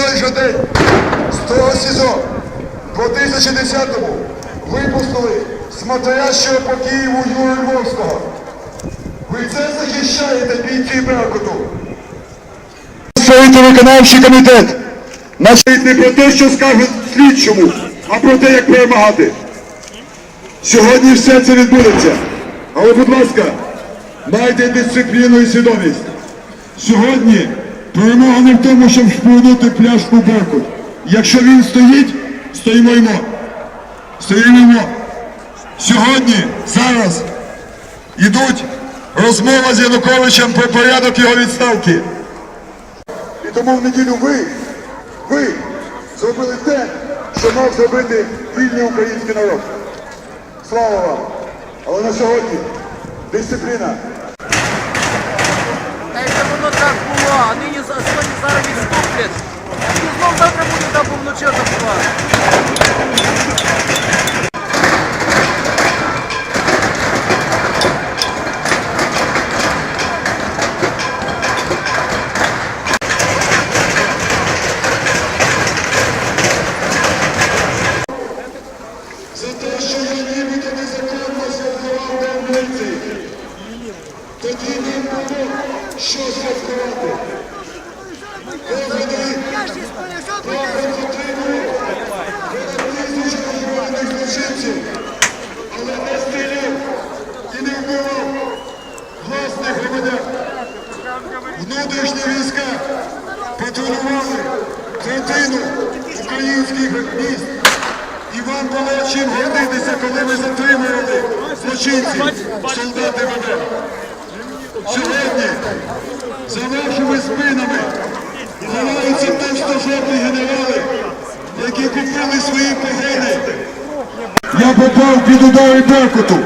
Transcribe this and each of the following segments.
той день з того СІЗО в 2010-му випустили смотрящого по Києву Юрія Львовського. Ви це захищаєте бійці Беркуту. Створити виконавчий комітет. Значить не про те, що скажуть слідчому, а про те, як перемагати. Сьогодні все це відбудеться. Але, будь ласка, майте дисципліну і свідомість. Сьогодні перемога не в тому, щоб шпурнути пляшку Беркут. Якщо він стоїть, стоїмо ймо. Стоїмо. Сьогодні, зараз йдуть розмова з Януковичем про порядок його відставки. І тому в неділю ви, ви зробили те, що мав зробити вільний український народ. Слава вам! Але на сьогодні дисципліна. Та якщо воно так було, а нині зараз відступлять. І знов завтра буде там вночі атакувати. За те, що я нібито незаконно святкував День Нації. Тоді не було що святкувати. Поводи пахать отримали понад тисячу збройних злочинців, але не стріляв і не вбивав власних громадян. Внутрішні війська патрулювали третину українських міст. І вам було чим гордитися, коли ви затримували злочинців, солдати ВД. Сьогодні за вашими спинами ховаються товстожопні генерали, які купили свої погони. Я попав під удари Беркуту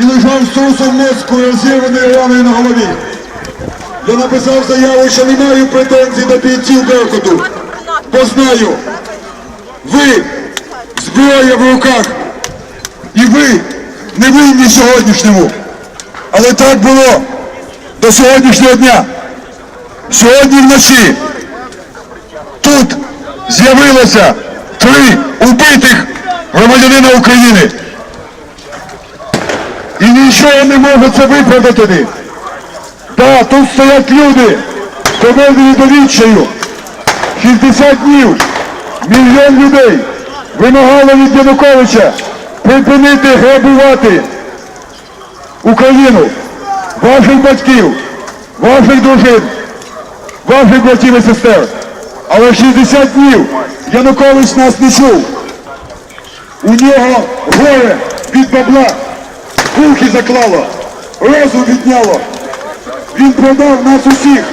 і лежав з трусом мозку розірваною раною на голові. Я написав заяву, що не маю претензій до бійців Беркуту, бо знаю, ви зброя в руках. І ви не винні сьогоднішньому. Але так було до сьогоднішнього дня. Сьогодні вночі тут з'явилося три убитих громадянина України. І нічого не може це виправдати. Так, тут стоять люди, доведені до відчаю. 60 днів, мільйон людей вимагали від Януковича припинити грабувати Україну, ваших батьків, ваших дружин, ваших братів і сестер. Але 60 днів Янукович нас не чув. У нього горе від бабла, вухи заклало, розум відняло. Він продав нас усіх.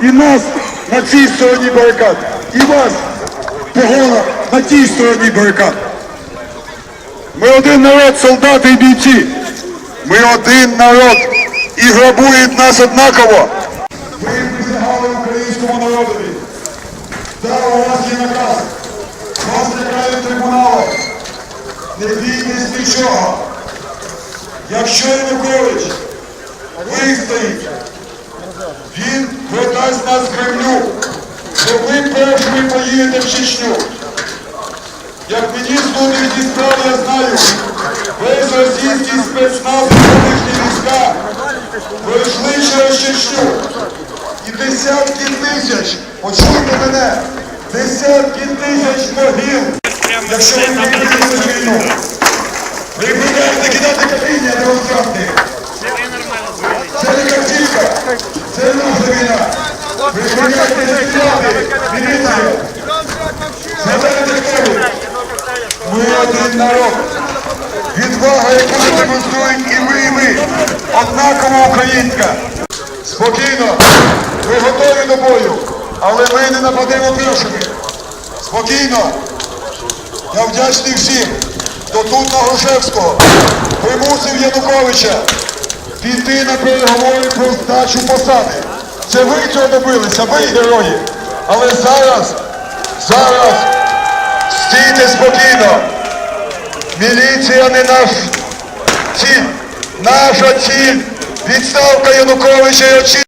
І нас на цій стороні барикад. І вас погона на тій стороні барикад. Ми один народ, солдати і бійці. Ми один народ і грабують нас однаково. Ви присягали українському народові. Да, у вас є наказ. Вас лякає трибуналом. Не бійтесь нічого. Якщо Янукович вистоїть, він продасть нас Кремлю, то ви першими поїдете в Чечню. Як міністр внутрішніх справ я знаю, весь російський спецназ внутрішні війська пройшли через Чечню. І десятки тисяч, почуйте мене, десятки тисяч могил, якщо ви не війну. Ви будете кидати каміння, не розказати. Це не картинка, це наша війна. Ми один народ. Відвага, яку демонструють і ви, і ми. Однаково українська. Спокійно. Ви готові до бою, але ми не нападемо першими. Спокійно. Я вдячний всім, хто тут на Грушевського примусив Януковича піти на переговори про здачу посади. Це ви цього добилися, ви герої. Але зараз, зараз стійте спокійно. Міліція не наш ціль. Наша ціль відставка Януковича і очі.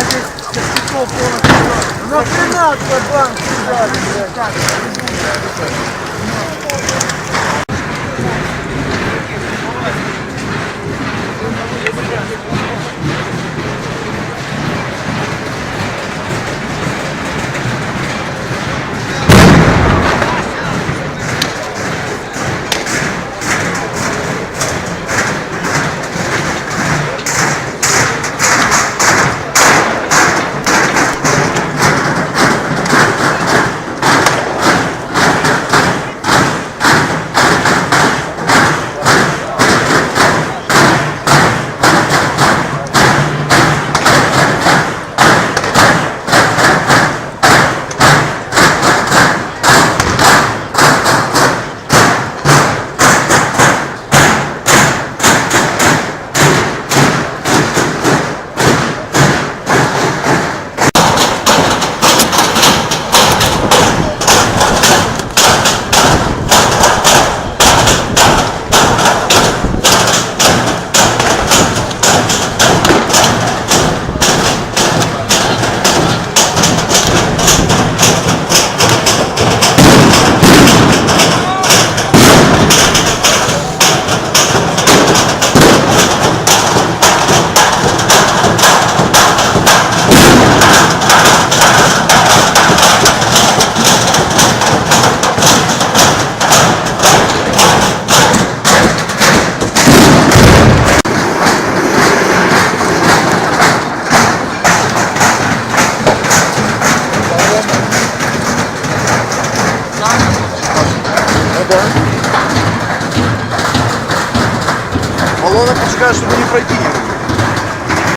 Здесь костяков полностью. На 13 банк сюда, почекає, мені пройти.